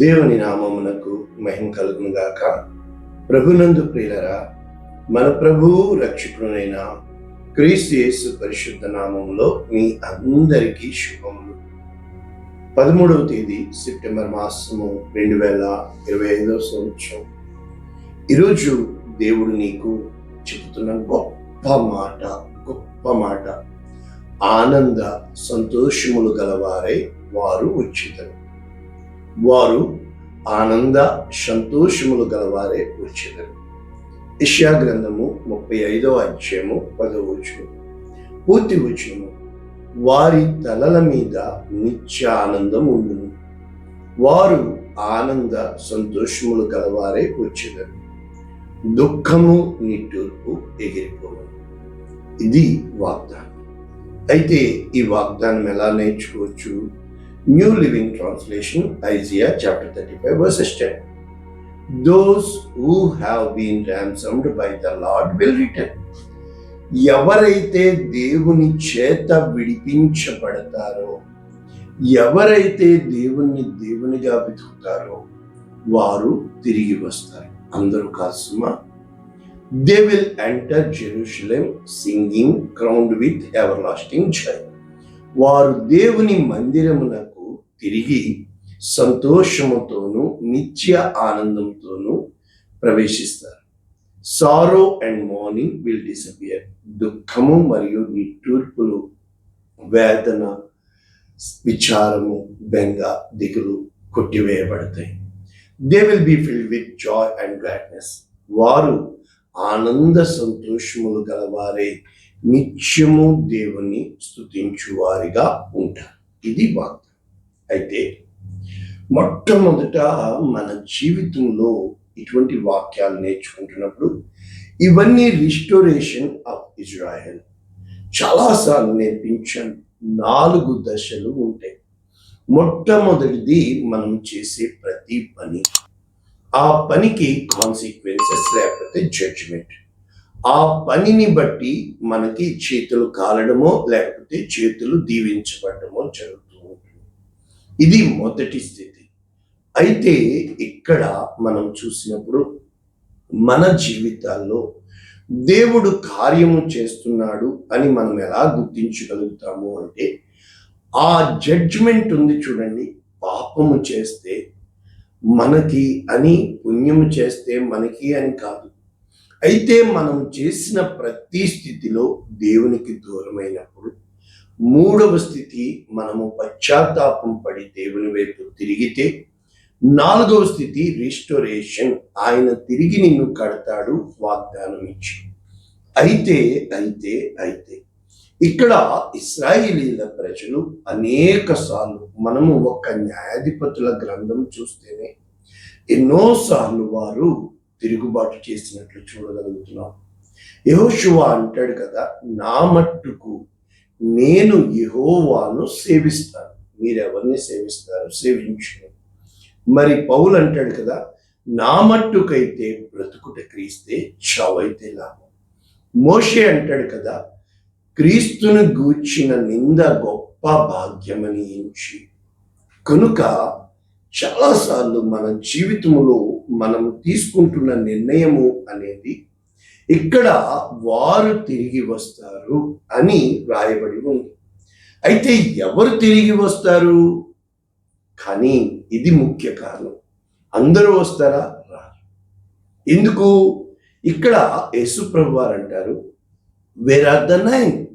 దేవుని నామమునకు మహిమ కలుగునుగాక. ప్రభునందు ప్రియులరా మన ప్రభువు రక్షకుడైన క్రీస్తు యేసు పరిశుద్ధ నామంలో మీ అందరికీ శుభములు. పదమూడవ తేదీ సెప్టెంబర్ మాసము రెండు వేల ఇరవై ఐదవ సంవత్సరం. ఈరోజు దేవుడు నీకు చెబుతున్న గొప్ప మాట గొప్ప మాట. ఆనంద సంతోషములు గలవారై వారు ఉచితరు వారు ఆనంద సంతోషములు గలవారే వచ్చినారు ఇష్యా గ్రంథము ముప్పై ఐదవ అధ్యాయము పదవ వచనం. పూర్తి వచనము వారి తలల మీద నిత్య ఆనందం ఉండును. వారు ఆనంద సంతోషములు గలవారే వచ్చినారు దుఃఖము నిట్టూర్పు ఎగిరిపోవు ఇది వాగ్దానం. అయితే ఈ వాగ్దానం ఎలా నేర్చుకోవచ్చు? New living translation Isaiah chapter thirty five verses ten those who have been ransomed by the Lord will return ఎవరైతే దేవుని చేత విడిపించబడతారో ఎవరైతే దేవుణ్ణి దేవునిగా వెతుకుతారో వారు తిరిగి వస్తారు. అందరూ కాసుమా they will enter Jerusalem singing crowned with everlasting joy వారు దేవుని మందిరమునకు తిరిగి సంతోషముతోనూ నిత్య ఆనందంతోనూ ప్రవేశిస్తారు. Sorrow and mourning will disappear దుఃఖము మరియు నిట్టూర్పులు వేదన విచారము బెంగ దిగులు కొట్టివేయబడతాయి. They will be filled with joy and gladness వారు ఆనంద సంతోషములు గలవారే. నిత్యము దేవుని స్థుతించువారిగా ఉంటారు. ఇది వాక్యం. అయితే మొట్టమొదట మన జీవితంలో ఇటువంటి వాక్యాలు నేర్చుకుంటున్నప్పుడు ఇవన్నీ రిస్టోరేషన్ ఆఫ్ ఇజ్రాయెల్ చాలాసార్లు నేర్పించాను నాలుగు దశలు ఉంటాయి. మొట్టమొదటిది మనం చేసే ప్రతి పని. ఆ పనికి కాన్సిక్వెన్సెస్ లేకపోతే జడ్జిమెంట్ ఆ పనిని బట్టి మనకి చేతులు కాలడమో లేకపోతే చేతులు దీవించబడమో జరుగుతుంది. ఇది మొదటి స్థితి. అయితే ఇక్కడ మనం చూసినప్పుడు మన జీవితాల్లో దేవుడు కార్యము చేస్తున్నాడు అని మనం ఎలా గుర్తించగలుగుతాము అంటే ఆ జడ్జ్మెంట్ ఉంది చూడండి పాపము చేస్తే మనకి అని పుణ్యము చేస్తే మనకి అని కాదు. అయితే మనం చేసిన ప్రతి స్థితిలో దేవునికి దూరమైనప్పుడు మూడవ స్థితి మనము పశ్చాత్తాపం పడి దేవుని వైపు తిరిగితే నాలుగవ స్థితి రిస్టోరేషన్ ఆయన తిరిగి నిన్ను కడతాడు వాగ్దానం ఇచ్చి. అయితే అయితే అయితే ఇక్కడ ఇస్రాయిలీల ప్రజలు అనేక సార్లు మనము ఒక న్యాయాధిపతుల గ్రంథం చూస్తేనే ఎన్నోసార్లు వారు తిరుగుబాటు చేసినట్లు చూడగలుగుతున్నాం. యహోశివ అంటాడు కదా నా మట్టుకు నేను యహోవాను సేవిస్తాను. మీరెవరిని సేవిస్తారు? సేవించు మరి పౌలు అంటాడు కదా నా మట్టుకైతే బ్రతుకుట క్రీస్తే చావైతే లాభం. మోషే అంటాడు కదా క్రీస్తును గూర్చిన నింద గొప్ప భాగ్యమని ఎంచి. కనుక చాలాసార్లు మన జీవితంలో మనం తీసుకుంటున్న నిర్ణయము అనేది ఇక్కడ వారు తిరిగి వస్తారు అని రాయబడి ఉంది. అయితే ఎవరు తిరిగి వస్తారు? కానీ ఇది ముఖ్య కారణం. అందరూ వస్తారా? రారు. ఎందుకు? ఇక్కడ యేసుప్రభు వారు అంటారు వేర్ ద నైన్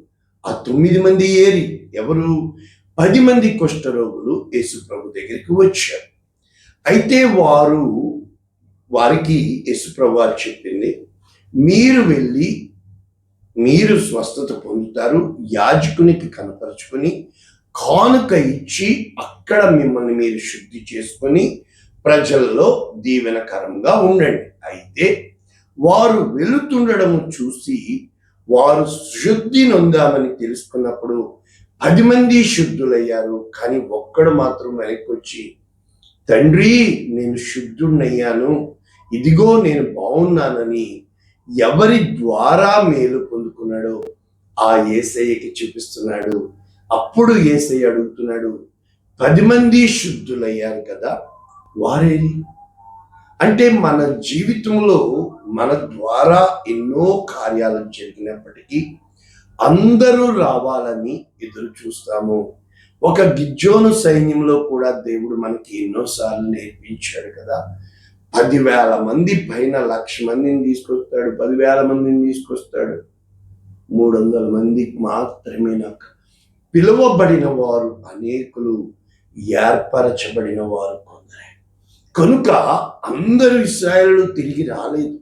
ఆ తొమ్మిది మంది ఏరి. ఎవరు? పది మంది కుష్ఠరోగులు యేసుప్రభు దగ్గరికి వచ్చారు. అయితే వారు వారికి యేసుప్రభు వారు చెప్పింది మీరు వెళ్ళి మీరు స్వస్థత పొందుతారు. యాజకునికి కనపరుచుకొని కానుక ఇచ్చి అక్కడ మిమ్మల్ని మీరు శుద్ధి చేసుకొని ప్రజల్లో దీవెనకరంగా ఉండండి. అయితే వారు వెళుతుండడము చూసి వారు శుద్ధి నొందామని తెలుసుకున్నప్పుడు పది మంది శుద్ధులయ్యారు. కానీ ఒక్కడు మాత్రం వెనక్కి వచ్చి తండ్రి నేను శుద్ధుణ్ణయ్యాను. ఇదిగో నేను బాగున్నానని ఎవరి ద్వారా మేలు పొందుకున్నాడో ఆ ఏసయ్యకి చూపిస్తున్నాడు. అప్పుడు ఏసయ్య అడుగుతున్నాడు పది మంది శుద్ధులయ్యారు కదా వారేది? అంటే మన జీవితంలో మన ద్వారా ఎన్నో కార్యాలు జరిగినప్పటికీ అందరూ రావాలని ఎదురు చూస్తాము. ఒక గిజ్జోను సైన్యంలో కూడా దేవుడు మనకి ఎన్నోసార్లు నేర్పించాడు కదా. పదివేల మంది పైన లక్ష మందిని తీసుకొస్తాడు పదివేల మందిని తీసుకొస్తాడు. మూడు వందల మందికి మాత్రమే నాకు పిలువబడిన వారు అనేకులు ఏర్పరచబడిన వారు కొందరే. కనుక అందరూ ఇస్రాయలు తిరిగి రాలేదు.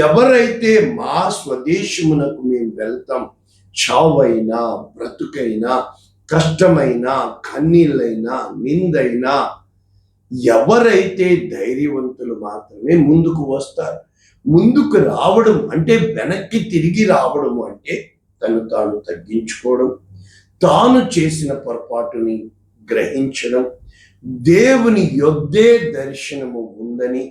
ఎవరైతే మా స్వదేశమునకు మేము వెళ్తాం చావైనా బ్రతుకైనా కష్టమైనా కన్నీళ్ళైనా నిందైనా ఎవరైతే ధైర్యవంతులు మాత్రమే ముందుకు వస్తారు ముందుకు రావడం అంటే వెనక్కి తిరిగి రావడం అంటే తను తాను తగ్గించుకోవడం తాను చేసిన పొరపాటుని గ్రహించడం దేవుని యొద్దే దర్శనము ఉందని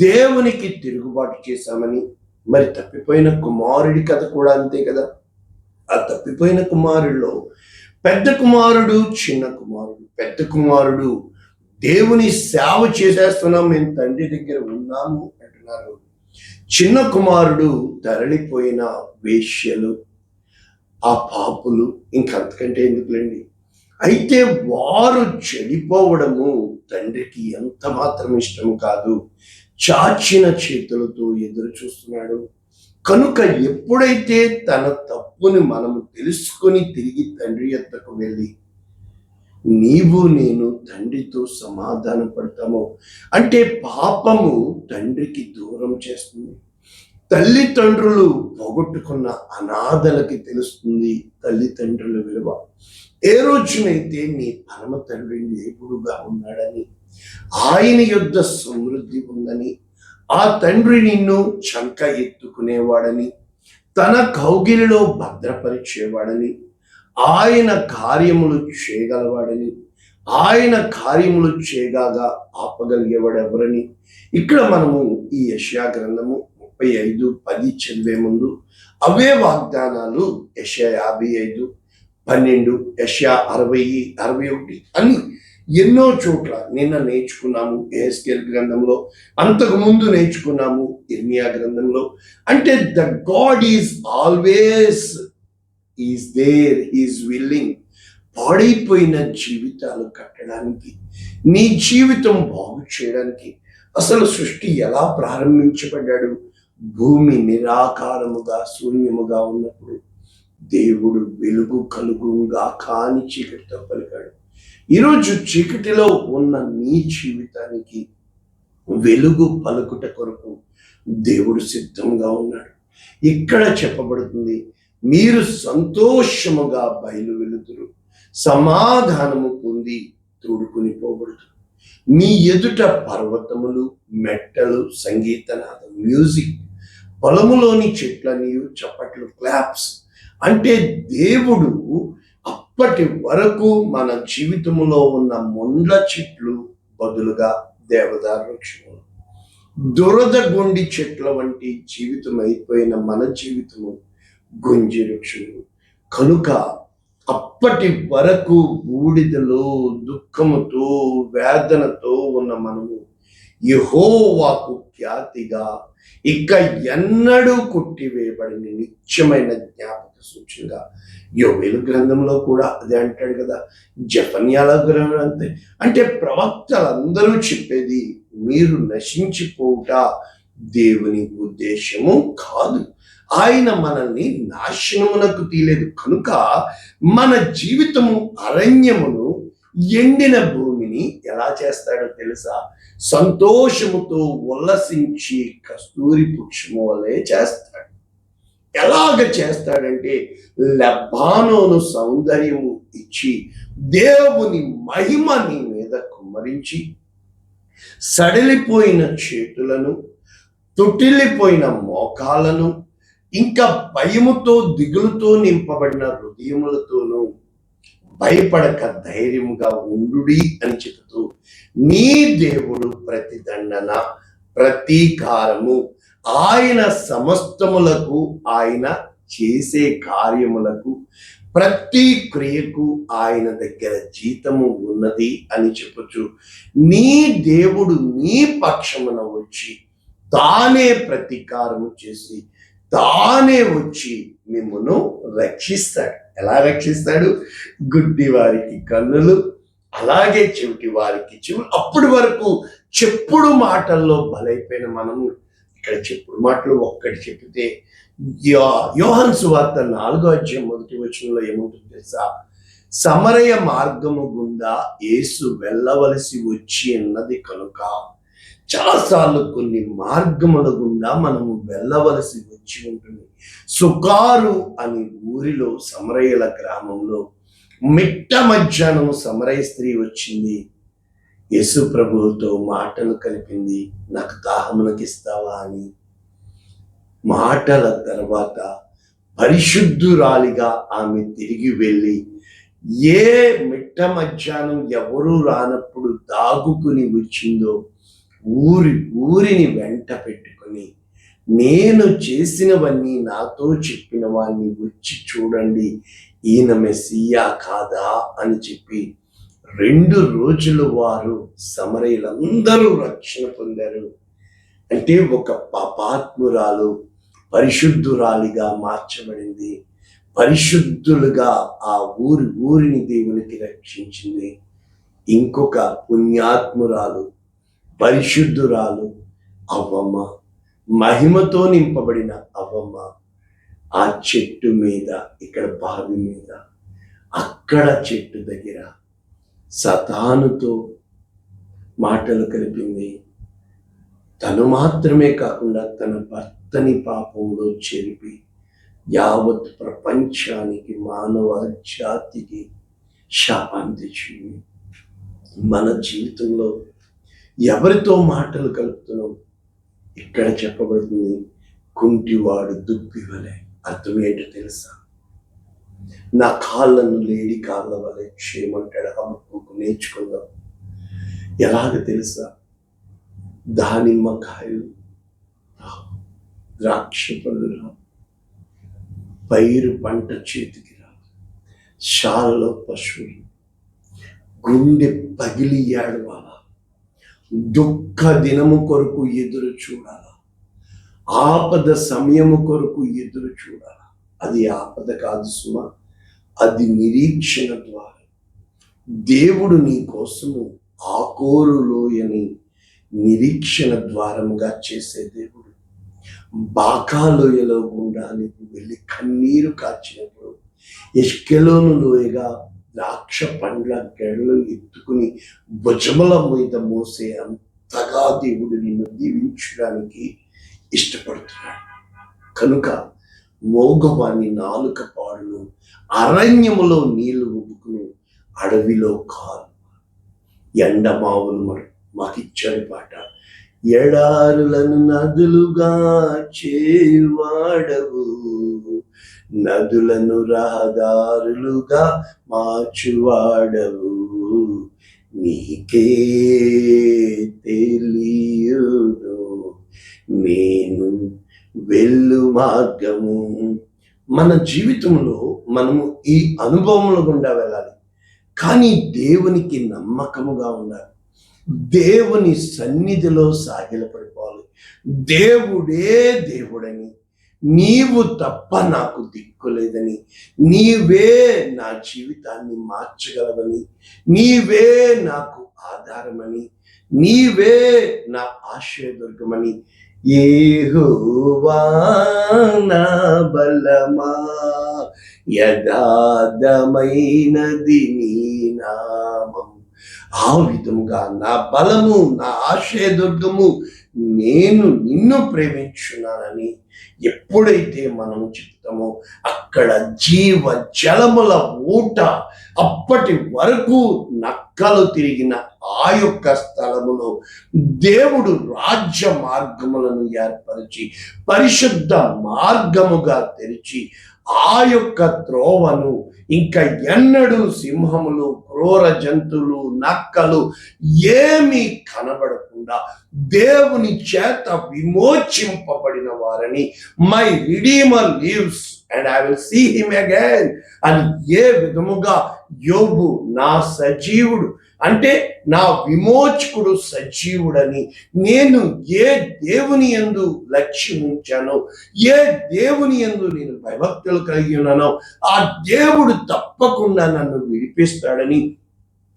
దేవునికి తిరుగుబాటు చేశామని మరి తప్పిపోయిన కుమారుడి కథ కూడా అంతే కదా? ఆ తప్పిపోయిన కుమారుల్లో పెద్ద కుమారుడు చిన్న కుమారుడు పెద్ద కుమారుడు దేవుని సేవ చేసేస్తున్నాం మేము తండ్రి దగ్గర ఉన్నాము అంటున్నారు. చిన్న కుమారుడు తరలిపోయిన వేష్యలు ఆ పాపులు ఇంకంతకంటే ఎందుకులేండి? అయితే వారు చెడిపోవడము తండ్రికి ఎంత మాత్రం ఇష్టం కాదు. చాచిన చేతులతో ఎదురు చూస్తున్నాడు. కనుక ఎప్పుడైతే తన తప్పుని మనము తెలుసుకొని తిరిగి తండ్రి యొద్దకు వెళ్ళి నీవు నేను తండ్రితో సమాధాన పడతాము? అంటే పాపము తండ్రికి దూరం చేస్తుంది. తల్లిదండ్రులు పోగొట్టుకున్న అనాథలకి తెలుస్తుంది తల్లిదండ్రుల విలువ. ఏ రోజునైతే నీ పరమ తండ్రి దేవుడుగా ఉన్నాడని ఆయన యొద్ద సమృద్ధి ఉందని ఆ తండ్రి నిన్ను చంక ఎత్తుకునేవాడని తన కౌగిలిలో భద్రపరిచేవాడని ఆయన కార్యములు చేయగలవాడని ఆయన కార్యములు చేయగాగా ఆపగలిగేవాడు ఎవరని ఇక్కడ మనము ఈ యష్యా గ్రంథము ముప్పై ఐదు పది చదివే ముందు అవే వాగ్దానాలు యష్యా యాభై ఐదు పన్నెండు యష్యా అరవై అరవై ఒకటి అని ఎన్నో చోట్ల నిన్న నేర్చుకున్నాము. ఏఎస్కేల్ గ్రంథంలో అంతకు ముందు నేర్చుకున్నాము. ఇర్మియా గ్రంథంలో. అంటే the God is always is there is willing పాడైపోయిన జీవితాలు కట్టడానికి నీ జీవితం బాగు చేయడానికి అసలు సృష్టి ఎలా ప్రారంభించబడ్డాడు? భూమి నిరాకారముగా శూన్యముగా ఉన్నప్పుడు దేవుడు వెలుగు కలుగుగా కాని చీకటితో పలికాడు. ఈరోజు చీకటిలో ఉన్న నీ జీవితానికి వెలుగు పలుకుట కొరకు దేవుడు సిద్ధంగా ఉన్నాడు. ఇక్కడ చెప్పబడుతుంది మీరు సంతోషముగా బయలు వెలుతురు సమాధానము పొంది తోడుకుని పోబడుతురు మీ ఎదుట పర్వతములు మెట్టలు సంగీతనాదం మ్యూజిక్ పొలములోని చెట్లని చప్పట్లు క్లాప్స్ అంటే దేవుడు అప్పటి వరకు మన జీవితంలో ఉన్న మొండ్ల చెట్లు బదులుగా దేవదారు వృక్షములు. దురద గుండి చెట్ల వంటి జీవితం అయిపోయిన మన జీవితము గుంజి వృక్షములు కనుక అప్పటి వరకు బూడిదలో దుఃఖముతో వేదనతో ఉన్న మనము యహోవాకు ఖ్యాతిగా ఇక ఎన్నడూ కొట్టివేయబడిన నిత్యమైన జ్ఞాపక సూచనగా యోవేలు గ్రంథంలో కూడా అదే అంటాడు కదా. జపన్యాల గ్రంథం అంతే. అంటే ప్రవక్తలందరూ చెప్పేది మీరు నశించిపోవుట దేవుని ఉద్దేశము కాదు. ఆయన మనల్ని నాశనమునకు తీయలేదు కనుక మన జీవితము అరణ్యమును ఎండిన భూమిని ఎలా చేస్తాడో తెలుసా? సంతోషముతో ఉల్లసించి కస్తూరి పుక్షము వలె చేస్తాడు. ఎలాగ చేస్తాడంటే లెబ్బానోను సౌందర్యము ఇచ్చి దేవుని మహిమ నీ మీద కుమ్మరించి సడలిపోయిన చేతులను తొట్టిల్లిపోయిన మోకాలను ఇంకా భయముతో దిగులుతో నింపబడిన హృదయములతోనూ భయపడక ధైర్యంగా ఉండుడి అని చెబుతూ నీ దేవుడు ప్రతిదండన ప్రతీకారము ఆయన సమస్తములకు ఆయన చేసే కార్యములకు ప్రతి క్రియకు ఆయన దగ్గర జీతము ఉన్నది అని చెప్పచ్చు నీ దేవుడు నీ పక్షమున వచ్చి తానే ప్రతీకారము చేసి తానే వచ్చి మిమ్మను రక్షిస్తాడు. ఎలా రక్షిస్తాడు? గుడ్డి వారికి కన్నులు అలాగే చెవిటి వారికి చెవులు. అప్పటి వరకు చెప్పుడు మాటల్లో బలైపోయిన మనము ఇక్కడ చెప్పుడు మాటలు ఒక్కటి చెప్పితే యో- యోహాను సువార్త నాలుగో అధ్యాయం మొదటి వచనంలో ఏముంటుంది తెలుసా? సమరయ మార్గము గుండా యేసు వెళ్ళవలసి వచ్చి అన్నది కనుక చాలాసార్లు కొన్ని మార్గముల గుండా మనము వెళ్ళవలసి వచ్చి ఉంటుంది. సుకారు అనే ఊరిలో సమరయ్యల గ్రామంలో మిట్ట మధ్యాహ్నం సమరయ స్త్రీ వచ్చింది. యేసు ప్రభువుతో మాటలు కలిపింది నాకు దాహములకు ఇస్తావా? అని. మాటల తర్వాత పరిశుద్ధురాలిగా ఆమె తిరిగి వెళ్ళి ఏ మిట్ట మధ్యాహ్నం ఎవరూ రానప్పుడు దాగుకుని వచ్చిందో ఊరి ఊరిని వెంట పెట్టుకుని నేను చేసినవన్నీ నాతో చెప్పిన వాణ్ణి వచ్చి చూడండి. ఈయన మెస్సియా కాదా అని చెప్పి రెండు రోజులు వారు సమరయులందరూ రక్షణ పొందారు. అంటే ఒక పాపాత్మురాలు పరిశుద్ధురాలిగా మార్చబడింది. పరిశుద్ధులుగా ఆ ఊరి ఊరిని దేవునికి రక్షించింది. ఇంకొక పుణ్యాత్మురాలు పరిశుద్ధురాలు అవ్వమ్మ. మహిమతో నింపబడిన అవ్వమ్మ. ఆ చెట్టు మీద ఇక్కడ బావి మీద అక్కడ చెట్టు దగ్గర సతానుతో మాటలు కలిపింది. తను మాత్రమే కాకుండా తన భర్తని పాపంలో చెరిపి యావత్ ప్రపంచానికి మానవ జాతికి శాపాన్ని తెచ్చింది. మన జీవితంలో ఎవరితో మాటలు కలుపుతున్నాం ఇక్కడ చెప్పబడుతుంది కుంటివాడు దుబ్బివలే అర్థం ఏంటో తెలుసా? నా కాళ్ళను లేడి కాళ్ళ వలె చేయమంటాడు అమ్ముకు నేర్చుకుందాం. ఎలాగ తెలుసా? దానిమ్మకాయలు ద్రాక్ష పళ్ళు రావు. పైరు పంట చేతికి రా శాలలో పశువులు. గుండె పగిలి ఏడవాల? దుఃఖ దినము కొరకు ఎదురు చూడాల? ఆపద సమయము కొరకు ఎదురు చూడాల? అది ఆపద కాదు సుమ అది నిరీక్షణ ద్వారా. దేవుడు నీ కోసము ఆకోరులోయని నిరీక్షణ ద్వారముగా చేసే దేవుడు. బాకాలోయలో గుండా నీకు వెళ్ళి కన్నీరు కాచినప్పుడు ఎష్కెలోను లోయగా ద్రాక్ష పండ్ల గెడలు ఎత్తుకుని భుజముల మీద మోసే అంతగా దేవుడు నిన్ను దీవించడానికి ఇష్టపడుతున్నాడు. కనుక మోగవాని నాలుక పాడును అరణ్యములో నీళ్ళు ఉబ్బుకును అడవిలో కాలు ఎండమావులు మరి మాకిచ్చాడు పాట. ఎడారులను నదులుగా చేవాడవు నదులను రహదారులుగా మార్చువాడవు. నీకే తెలియదు నేను వెళ్ళు మార్గము. మన జీవితంలో మనము ఈ అనుభవములు గుండా వెళ్ళాలి. కానీ దేవునికి నమ్మకముగా ఉండాలి. దేవుని సన్నిధిలో సాగిలపడిపోవాలి. దేవుడే దేవుడని. నీవు తప్ప నాకు దిక్కులేదని నీవే నా జీవితాన్ని మార్చగలవని. నీవే నాకు ఆధారమని. నీవే నా ఆశ్రయదుర్గమని ఏహోవా నా బలమా యథార్థమైనది నీ నామం. ఆ విధముగా నా బలము నా ఆశయదుర్గము నేను నిన్ను ప్రేమించున్నానని ఎప్పుడైతే మనం చెప్తామో అక్కడ జీవ జలముల ఊట అప్పటి వరకు నక్కలు తిరిగిన ఆ యొక్క స్థలములో దేవుడు రాజ్య మార్గములను ఏర్పరిచి పరిశుద్ధ మార్గముగా తెరిచి ఆ యొక్క త్రోవను ఇంకా ఎన్నడూ సింహములు క్రూర జంతువులు నక్కలు ఏమీ కనబడకుండా దేవుని చేత విమోచింపబడిన వారని my redeemer lives and I will see him again అని ఏ విధముగా యోగు నా సజీవుడు అంటే నా విమోచకుడు సజీవుడని నేను ఏ దేవుని యందు లక్ష్యం ఉంచానో ఏ దేవుని యందు నేను భయభక్తులు కలిగి ఉన్నానో ఆ దేవుడు తప్పకుండా నన్ను విడిపిస్తాడని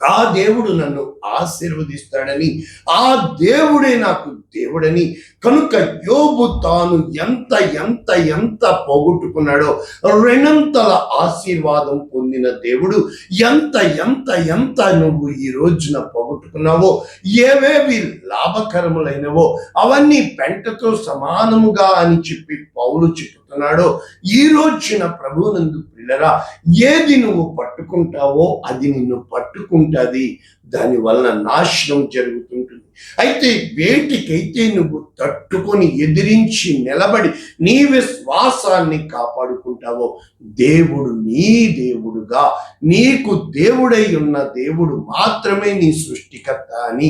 ఆ దేవుడు నన్ను ఆశీర్వదిస్తాడని ఆ దేవుడే నాకు దేవుడని కనుక యోబు తాను ఎంత ఎంత ఎంత పోగొట్టుకున్నాడో రెండంతల ఆశీర్వాదం పొందిన దేవుడు ఎంత ఎంత ఎంత నువ్వు ఈ రోజున పోగొట్టుకున్నావో ఏవేవి లాభకరములైనవో అవన్నీ పెంటతో సమానముగా అని చెప్పి పౌలు చెప్తున్నాడో ఈ రోజున ప్రభువునందు పిల్లరా ఏది నువ్వు పట్టుకుంటావో అది నిన్ను పట్టుకుంటుంది. దాని వలన నాశనం జరుగుతుంటుంది. అయితే వేటికైతే నువ్వు తట్టుకొని ఎదిరించి నిలబడి నీ విశ్వాసాన్ని కాపాడుకుంటావో దేవుడు నీ దేవుడుగా నీకు దేవుడై ఉన్న దేవుడు మాత్రమే నీ సృష్టికర్త అని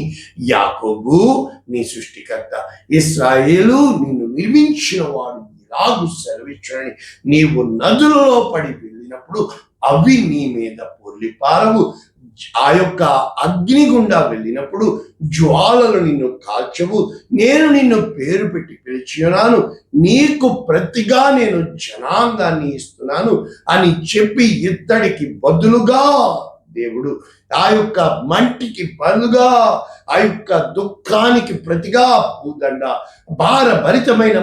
యాకోబు నీ సృష్టికర్త. ఇస్రాయేలు నిన్ను నిర్మించిన వాడు ఇలాగు సెలవిచ్చని నీవు నదులలో పడి వెళ్ళినప్పుడు అవి నీ మీద పొర్లి పారవు. ఆ యొక్క అగ్ని గుండా వెళ్ళినప్పుడు జ్వాలలు నిన్ను కాల్చవు. నేను నిన్ను పేరు పెట్టి పిలిచినాను నీకు ప్రతిగా నేను జనాంగాన్ని ఇస్తున్నాను అని చెప్పి ఇత్తడికి బదులుగా దేవుడు ఆ యొక్క మంటికి బదులుగా ఆ యొక్క దుఃఖానికి ప్రతిగా పూదండ భారభరితమైన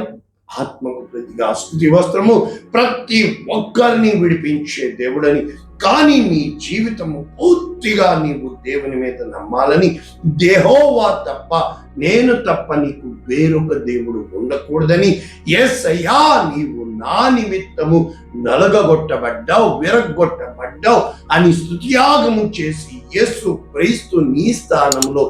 ఆత్మకు ప్రతిగా స్థుతి వస్త్రము ప్రతి ఒక్కరిని విడిపించే దేవుడని. కానీ నీ జీవితము పూర్తిగా నీవు దేవుని మీద నమ్మాలని దేహోవా తప్ప నేను తప్ప నీకు వేరొక దేవుడు ఉండకూడదని. ఎస్ అయ్యా నీవు నా నిమిత్తము నలగగొట్టబడ్డావు విరగొట్టబడ్డావు అని స్థుతియాగము చేసి యేసు క్రీస్తు నీ స్థానంలో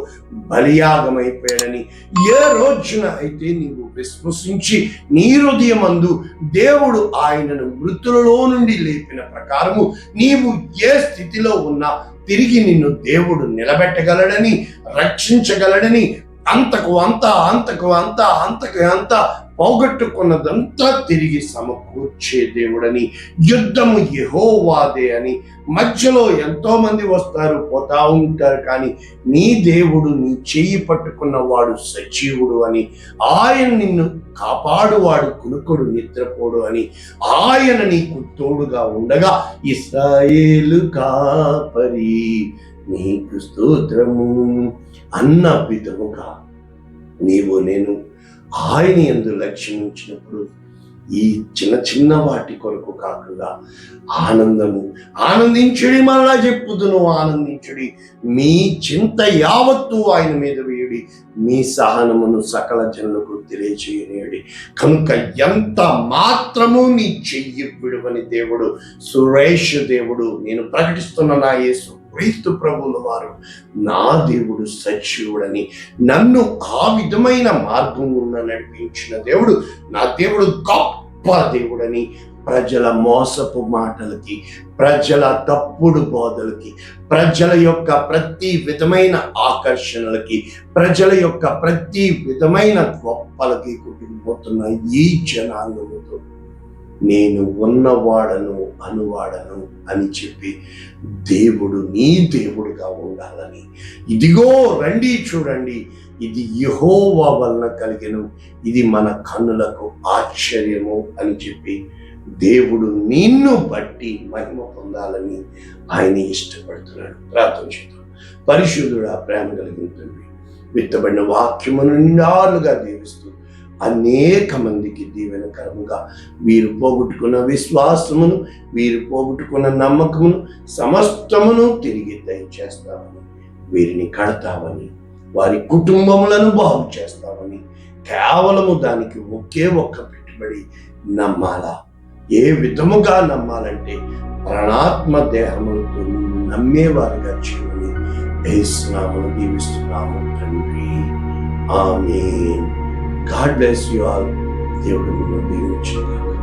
బలియాగమైపోయాడని ఏ రోజున అయితే నీవు విశ్వసించి నీ హృదయమందు దేవుడు ఆయనను మృతులలో నుండి లేపిన ప్రకారము నీవు ఏ స్థితిలో ఉన్నా తిరిగి నిన్ను దేవుడు నిలబెట్టగలడని రక్షించగలడని అంతకు అంత అంతకు అంత అంతకు అంత పోగొట్టుకున్నదంతా తిరిగి సమకూర్చే దేవుడని యుద్ధము యహోవాదే అని మధ్యలో ఎంతో మంది వస్తారు పోతా ఉంటారు కానీ నీ దేవుడు నీ చెయ్యి పట్టుకున్నవాడు సజీవుడు అని ఆయన నిన్ను కాపాడువాడు కునుకుడు నిద్రపోడు అని ఆయన నీకు తోడుగా ఉండగా ఇస్రాయేలు కాపరి నీకు స్తోత్రము. అన్న విధముగా నీవు నేను ఆయన ఎందు లక్ష్యం ఉంచినప్పుడు ఈ చిన్న చిన్న వాటి కొరకు కాకుండా ఆనందము ఆనందించుడి మరలా చెప్పుదును ఆనందించుడి. మీ చింత యావత్తు ఆయన మీద వేయుడి. మీ సహనమును సకల జనులకు తెలియచేయనేయుడి. కనుక ఎంత మాత్రము నీ చెయ్యి విడువని దేవుడు సురేష్ దేవుడు నేను ప్రకటిస్తున్న నా యేసు. క్రీస్తు ప్రభువుల వారు నా దేవుడు సజీవుడని నన్ను ఆ విధమైన మార్గం నడిపించిన దేవుడు నా దేవుడు గొప్ప దేవుడని ప్రజల మోసపు మాటలకి ప్రజల తప్పుడు బోధలకి ప్రజల యొక్క ప్రతి విధమైన ఆకర్షణలకి ప్రజల యొక్క ప్రతి విధమైన గొప్పలకి కుటుంబపోతున్న ఈ జనాంగముతో. నేను ఉన్నవాడను అనువాడను అని చెప్పి దేవుడు నీ దేవుడుగా ఉండాలని. ఇదిగో రండి చూడండి ఇది యహోవా వలన కలిగిన ఇది మన కన్నులకు ఆశ్చర్యము అని చెప్పి దేవుడు నిన్ను బట్టి మహిమ పొందాలని ఆయన ఇష్టపడుతున్నాడు. ప్రార్థన చేద్దాం. పరిశుద్ధుడు ఆ ప్రేమ కలిగిన తండ్రి విత్తబడిన వాక్యమును నిండాలుగా దీవిస్తూ అనేక మందికి దీవెనకరముగా వీరు పోగొట్టుకున్న విశ్వాసమును వీరు పోగొట్టుకున్న నమ్మకమును సమస్తమును తిరిగి దయచేస్తామని వీరిని కడతామని వారి కుటుంబములను బాగు చేస్తామని కేవలము దానికి ఒకే ఒక్క పెట్టుబడి నమ్మాలా? ఏ విధముగా నమ్మాలంటే ప్రాణాత్మ దేహములతో నమ్మేవారుగా చేయమని వేస్తున్నామని దీవిస్తున్నాము తండ్రి. ఆమె గాడ్ బ్లెస్ యు ఆల్ దేవుడు మిమ్మల్ని దీవించుగాక.